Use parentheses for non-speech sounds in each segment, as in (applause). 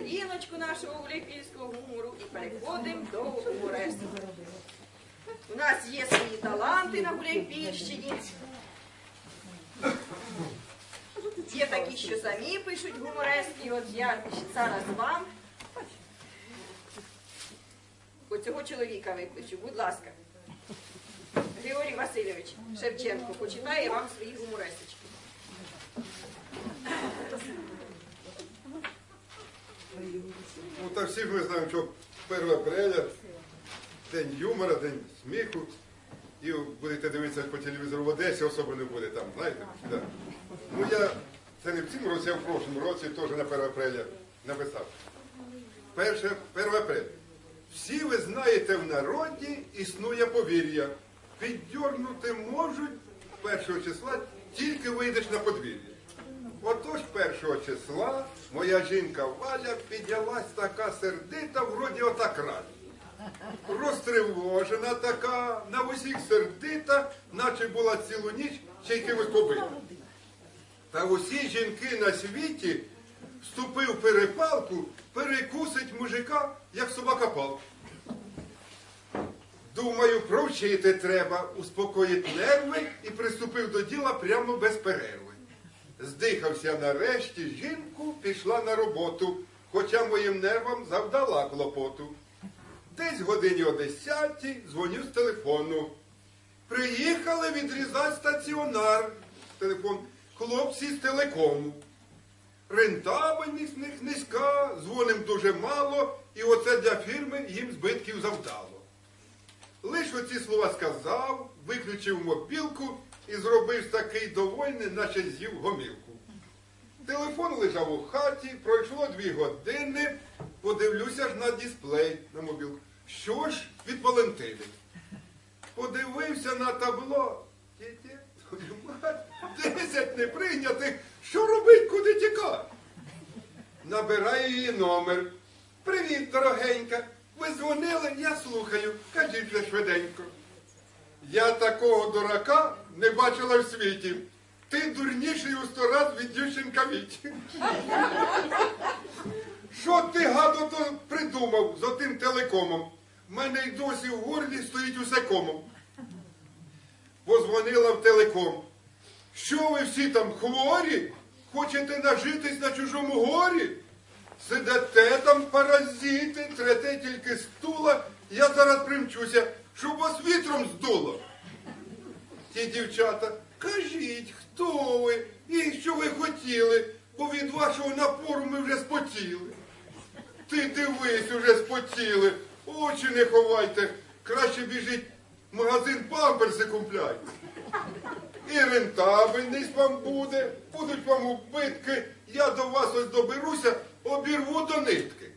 сторіночку нашого гуляйпільського гумору і переходимо до гуморесу. У нас є свої таланти на Гуляйпільщині. Є такі, що самі пишуть гуморески. От я зараз вам оцього чоловіка викличу. Будь ласка. Григорій Васильович Шевченко почитає вам свої гуморесички. Ну, так ми знаємо, що 1 апреля день юмора, день сміху. І будете дивитися по телевізору в Одесі, особо не буде там, знаєте? Да. Ну я це не в цьому році, а в прошлому році теж на 1 апреля написав. Перше, 1 апреля. Всі ви знаєте, в народі існує повір'я. Піддьорнути можуть 1 числа, тільки вийдеш на подвір'я. Отож першого числа моя жінка Валя піднялась така сердита, вроді отак рад. Розтривожена така, на усіх сердита, наче була цілу ніч ще й кимось побита. Та усі жінки на світі вступив перепалку, перекусить мужика, як собака палку. Думаю, провчити треба, успокоїть нерви і приступив до діла прямо без перерви. Здихався нарешті, жінку пішла на роботу, хоча моїм нервам завдала клопоту. Десь годині о десятій дзвоню з телефону. Приїхали відрізати стаціонар. Телефон. Хлопці з телекому. Рентабельність в них низька, дзвоним дуже мало, і оце для фірми їм збитків завдало. Лиш оці слова сказав, виключив мобілку і зробив такий довольний, наче з'їв гомілку. Телефон лежав у хаті, пройшло дві години, подивлюся ж на дисплей на мобілку. Що ж від Валентини? Подивився на табло. Десять неприйнятих. Що робить, куди тікати? Набираю її номер. Привіт, дорогенька. Ви дзвонили, я слухаю. Кажіть вже швиденько. Я такого дурака не бачила в світі. Ти дурніший у сто раз від Ющенка Віті. Що ти гадо то придумав з отим телекомом? В мене й досі в горлі стоїть усе комом. Позвонила в телеком. Що ви всі там хворі? Хочете нажитись на чужому горі? Сидите там паразити, трете тільки стула, я зараз примчуся, щоб вас вітром здуло. Ті дівчата, кажіть, хто ви і що ви хотіли, бо від вашого напору ми вже спотіли. Ти дивись, уже спотіли, очі не ховайте, краще біжіть в магазин памперси купляйте. І рентабельність вам буде, будуть вам убитки, я до вас ось доберуся, обірву до нитки.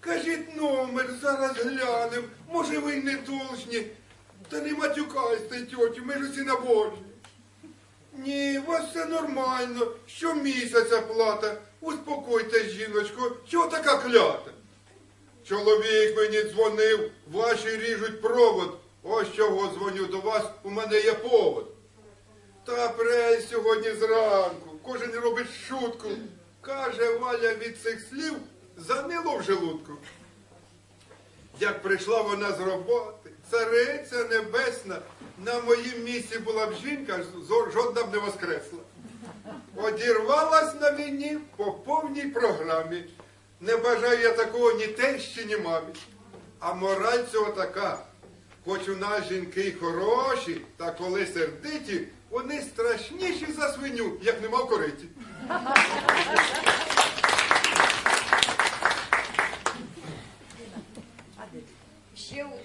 Кажіть номер, зараз глянем, може ви й не должні. Та не матюкайте, тьотю, ми ж усі набожні. Ні, у вас все нормально, щомісяця плата. Успокойтесь, жіночко, чого така клята? Чоловік мені дзвонив, ваші ріжуть провод. Ось чого дзвоню до вас, у мене є повод. Та прей сьогодні зранку, кожен робить шутку. Каже Валя від цих слів занило в желудку. Як прийшла вона з роботи, цариця небесна, на моїм місці була б жінка, жодна б не воскресла. Одірвалась на мені по повній програмі. Не бажаю я такого ні тещі, ні мамі. А мораль цього така. Хоч у нас жінки й хороші, та коли сердиті, вони страшніші за свиню, як нема в кориті.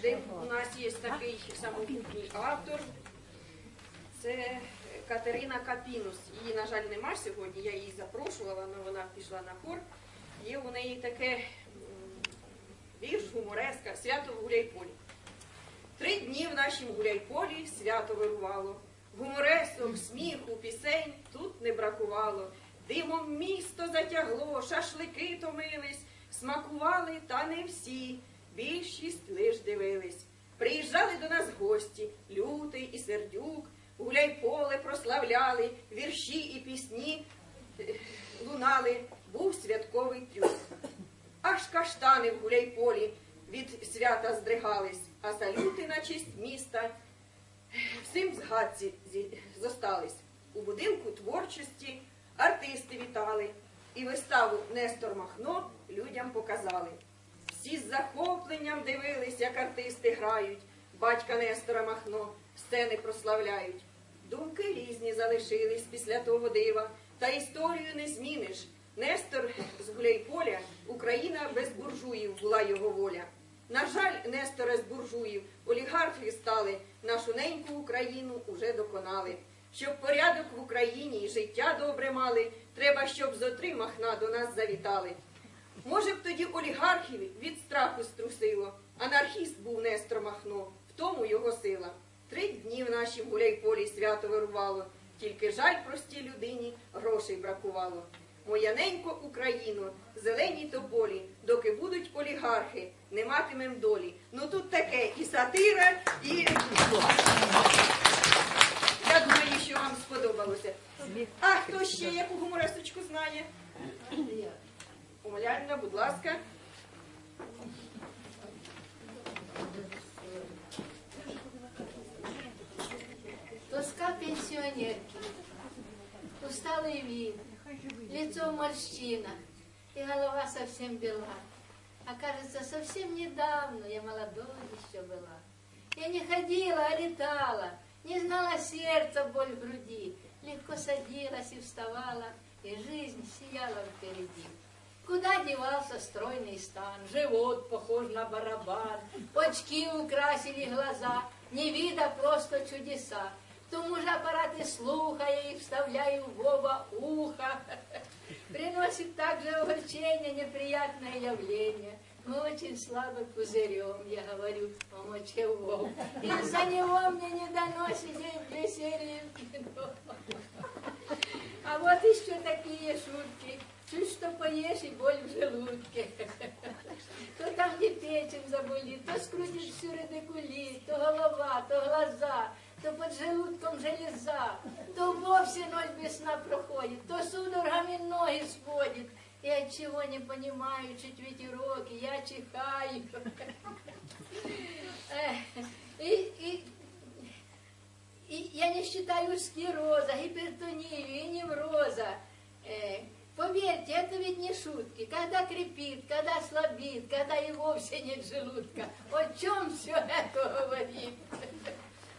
Один у нас є такий самобутній автор. Це Катерина Капінус. Її, на жаль, нема сьогодні. Я її запрошувала, але вона пішла на хор. Є у неї таке вірш, гумореска, свято в Гуляйполі. Три дні в нашім Гуляйполі свято вирувало. Гуморесок, сміху, пісень тут не бракувало. Димом місто затягло, шашлики томились, смакували, та не всі. Більшість лиш дивились. Приїжджали до нас гості, лютий і сердюк, гуляйполе прославляли, вірші і пісні лунали. Був святковий трюк. каштани в гуляйполі від свята здригались, а салюти на честь міста всім згадці зостались. У будинку творчості артисти вітали і виставу Нестор Махно людям показали. Всі з захопленням дивились, як артисти грають, батька Нестора Махно сцени прославляють. Думки різні залишились після того дива, та історію не зміниш. Нестор з Гуляйполя, Україна без буржуїв була його воля. На жаль, Нестора з буржуїв, олігархи стали, нашу неньку Україну уже доконали. Щоб порядок в Україні і життя добре мали, треба, щоб зо три махна до нас завітали. Може б тоді олігархів від страху струсило. Анархіст був Нестор Махно, в тому його сила. Три дні в нашім гуляйполі свято вирувало, тільки жаль простій людині грошей бракувало. Моя ненько Україно, зелені тополі, доки будуть олігархи, не матимем долі. Ну тут таке і сатира, і я думаю, що вам сподобалося. А хто ще яку гумористочку знає? Умоляльна, будь ласка. Тоска пенсионерки, усталый вид, лицо в морщинах, и голова совсем бела. А кажется, совсем недавно я молодой еще была. Я не ходила, а летала, не знала сердца боль в груди, легко садилась и вставала, и жизнь сияла впереди. Куда девался стройный стан, живот похож на барабан, очки украсили глаза, не вида просто чудеса. К тому же аппараты слуха я их вставляю в оба уха. (laughs) Приносит также огорчение неприятное явление. Мы очень слабы пузырем, я говорю, о мочевом. Из-за него мне не дано сидеть веселье в (laughs) кино. А вот еще такие шутки. Чуть что поешь и боль в желудке. То там, где печень заболит, то скрутит всю редикулит, то голова, то глаза, то под желудком железа, то вовсе ночь без сна проходит, то судорогами ноги сводит. И от чего не понимаю, чуть ветерок, и я чихаю. И, и, и я не считаю склероза, гипертонию и невроза. Поверьте, это ведь не шутки. Когда крепит, когда слабит, когда и вовсе нет желудка. О чем все это говорит?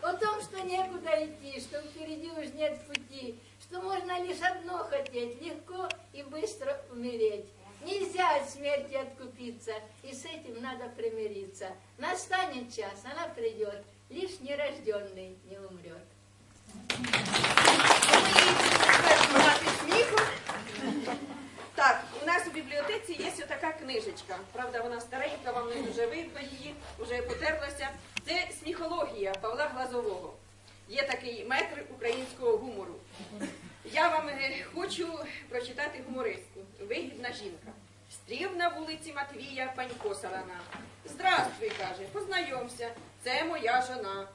О том, что некуда идти, что впереди уж нет пути, что можно лишь одно хотеть, легко и быстро умереть. Нельзя от смерти откупиться, и с этим надо примириться. Настанет час, она придет, лишь нерожденный не умрет. Мати книжечка. Правда, вона старенька, вам не дуже видно її, вже потерлася. Це сміхологія Павла Глазового. Є такий метр українського гумору. Я вам е, хочу прочитати гумористку. Вигідна жінка. Стрів на вулиці Матвія панько Салана. Здравствуй, каже, познайомся, це моя жона.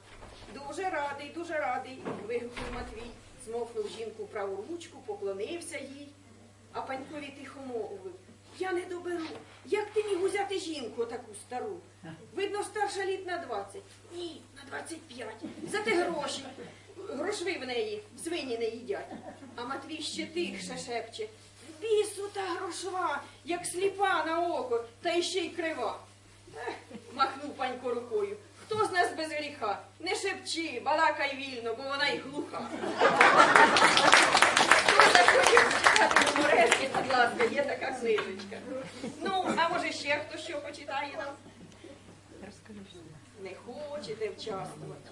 Дуже радий, дуже радий, вигукнув Матвій, змовкнув жінку праву ручку, поклонився їй. А панькові тихо мовив, я не доберу. Як ти міг узяти жінку таку стару? Видно, старша літ на 20. Ні, на 25. Зате гроші. Грошви в неї, свині не їдять. А Матвій ще тихше шепче. Бісу та грошва, як сліпа на око, та іще й крива. Ех, махнув панько рукою. Хто з нас без гріха? Не шепчи, балакай вільно, бо вона й глуха. Почитати будь ласка, є така книжечка. Ну, а може ще хто що почитає нам? Не хочете вчаствувати.